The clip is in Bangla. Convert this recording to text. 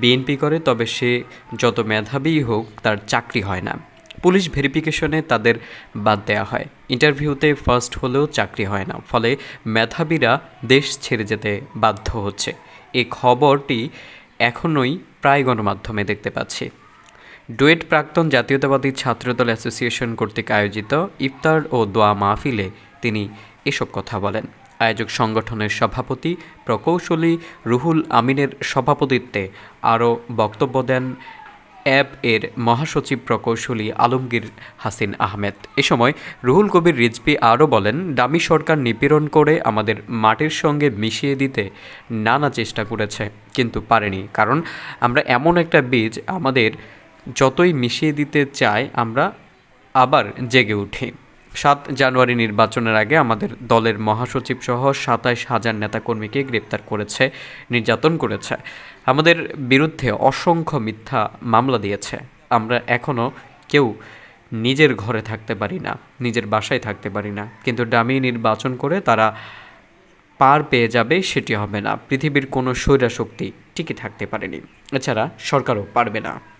বিএনপি করে, তবে সে যত মেধাবীই হোক, তার চাকরি হয় না। পুলিশ ভেরিফিকেশনে তাদের বাদ দেওয়া হয়। ইন্টারভিউতে ফার্স্ট হলেও চাকরি হয় না, ফলে মেধাবীরা দেশ ছেড়ে যেতে বাধ্য হচ্ছে। এই খবরটি এখনই প্রায় গণমাধ্যমে দেখতে পাচ্ছি। ডুয়েট প্রাক্তন জাতীয়তাবাদী ছাত্রদল অ্যাসোসিয়েশন কর্তৃক আয়োজিত ইফতার ও দোয়া মাহফিলে তিনি এসব কথা বলেন। আয়োজক সংগঠনের সভাপতি প্রকৌশলী রুহুল আমিনের সভাপতিত্বে আরও বক্তব্য দেন অ্যাব এর মহাসচিব প্রকৌশলী আলমগীর হাসিন আহমেদ। এ সময় রুহুল কবির রিজভি আরও বলেন, দামি সরকার নিপীড়ন করে আমাদের মাটির সঙ্গে মিশিয়ে দিতে নানা চেষ্টা করেছে, কিন্তু পারেনি। কারণ আমরা এমন একটা বীজ আমাদের যতই মিশিয়ে দিতে চাই, আমরা আবার জেগে উঠি। সাত জানুয়ারি নির্বাচনের আগে আমাদের দলের মহাসচিব সহ সাতাইশ হাজার নেতাকর্মীকে গ্রেপ্তার করেছে, নির্যাতন করেছে। আমাদের বিরুদ্ধে অসংখ্য মিথ্যা মামলা দিয়েছে। আমরা এখনও কেউ নিজের ঘরে থাকতে পারি না, নিজের বাসায় থাকতে পারি না। কিন্তু ডামি নির্বাচন করে তারা পার পেয়ে যাবে সেটি হবে না। পৃথিবীর কোনো স্বৈরাশক্তি টিকে থাকতে পারেনি। এছাড়া সরকারও পারবে না।